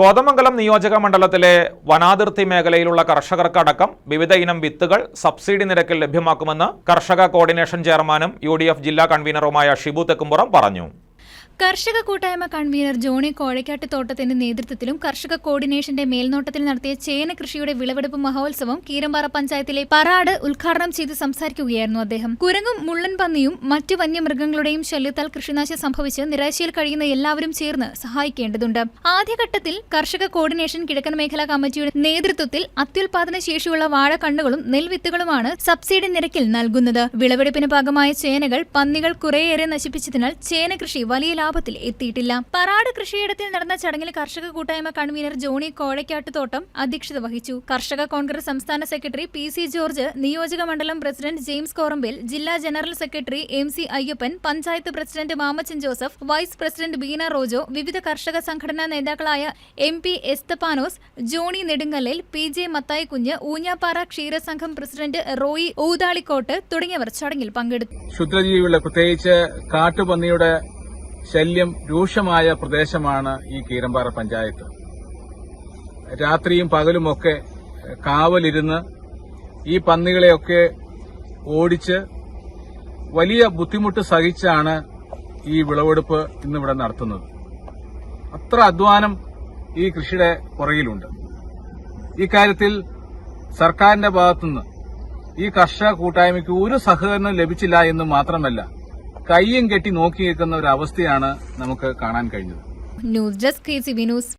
കോതമംഗലം നിയോജക മണ്ഡലത്തിലെ വനാതിർത്തി മേഖലയിലുള്ള കർഷകർക്കടക്കം വിവിധ ഇനം വിത്തുകൾ സബ്സിഡി നിരക്കിൽ ലഭ്യമാക്കുമെന്ന് കർഷക കോർഡിനേഷൻ ചെയർമാനും യു ജില്ലാ കൺവീനറുമായ ഷിബു തെക്കുംപുറം പറഞ്ഞു. കർഷക കൂട്ടായ്മ കൺവീനർ ജോണി കോഴക്കാട്ട് തോട്ടത്തിന്റെ നേതൃത്വത്തിലും കർഷക കോർഡിനേഷന്റെ മേൽനോട്ടത്തിൽ നടത്തിയ ചേന കൃഷിയുടെ വിളവെടുപ്പ് മഹോത്സവം കീരമ്പാറ പഞ്ചായത്തിലെ പറാട് ഉദ്ഘാടനം ചെയ്ത് സംസാരിക്കുകയായിരുന്നു അദ്ദേഹം. കുരങ്ങും മുള്ളൻ പന്നിയും മറ്റു വന്യമൃഗങ്ങളുടെയും ശല്യത്താൽ കൃഷിനാശം സംഭവിച്ച് നിരാശയിൽ കഴിയുന്ന എല്ലാവരും ചേർന്ന് സഹായിക്കേണ്ടതുണ്ട്. ആദ്യഘട്ടത്തിൽ കർഷക കോർഡിനേഷൻ കിഴക്കൻ മേഖലാ കമ്മിറ്റിയുടെ നേതൃത്വത്തിൽ അത്യുൽപാദന ശേഷിയുള്ള വാഴക്കണ്ണുകളും നെൽവിത്തുകളുമാണ് സബ്സിഡി നിരക്കിൽ നൽകുന്നത്. വിളവെടുപ്പിന് ഭാഗമായ ചേനകൾ പന്നികൾ കുറേയേറെ നശിപ്പിച്ചതിനാൽ ചേന കൃഷി വലിയ ലാഭത്തിൽ എത്തിയിട്ടില്ല. പറാട് കൃഷിയിടത്തിൽ നടന്ന ചടങ്ങിൽ കർഷക കൂട്ടായ്മ കൺവീനർ ജോണി കോഴക്കാട്ട് തോട്ടം അധ്യക്ഷത വഹിച്ചു. കർഷക കോൺഗ്രസ് സംസ്ഥാന സെക്രട്ടറി പി സി ജോർജ് നിയോജക മണ്ഡലം പ്രസിഡന്റ് ജെയിംസ് കോറമ്പിൽ ജില്ലാ general secretary M C Ayyappan panchayat president Mamachan Joseph vice president Beena Rojo വിവിധ കർഷക സംഘടനാ നേതാക്കളായ M P Esthapanos Johny Nedumkallil P J Mathai Kunju Oonjappara ക്ഷീരസംഘം president Roy ഊതാളിക്കോട്ട് തുടങ്ങിയവർ ചടങ്ങിൽ പങ്കെടുത്തു. ക്ഷുദ്രജീവികളെ പ്രത്യേകിച്ച് കാട്ടുപന്നിയുടെ ശല്യം രൂക്ഷമായ പ്രദേശമാണ് ഈ കീരമ്പാറ പഞ്ചായത്ത്. രാത്രിയും പകലുമൊക്കെ കാവലിരുന്ന് ഈ പന്നികളെയൊക്കെ ഓടിച്ച് വലിയ ബുദ്ധിമുട്ട് സഹിച്ചാണ് ഈ വിളവെടുപ്പ് ഇന്നിവിടെ നടത്തുന്നത്. അത്ര അധ്വാനം ഈ കൃഷിയുടെ പുറകിലുണ്ട്. ഇക്കാര്യത്തിൽ സർക്കാരിന്റെ ഭാഗത്തുനിന്ന് ഈ കർഷക കൂട്ടായ്മയ്ക്ക് ഒരു സഹകരണം ലഭിച്ചില്ല എന്ന് മാത്രമല്ല കയ്യും കെട്ടി നോക്കി നിൽക്കുന്ന ഒരു അവസ്ഥയാണ് നമുക്ക് കാണാൻ കഴിഞ്ഞത്. News desk news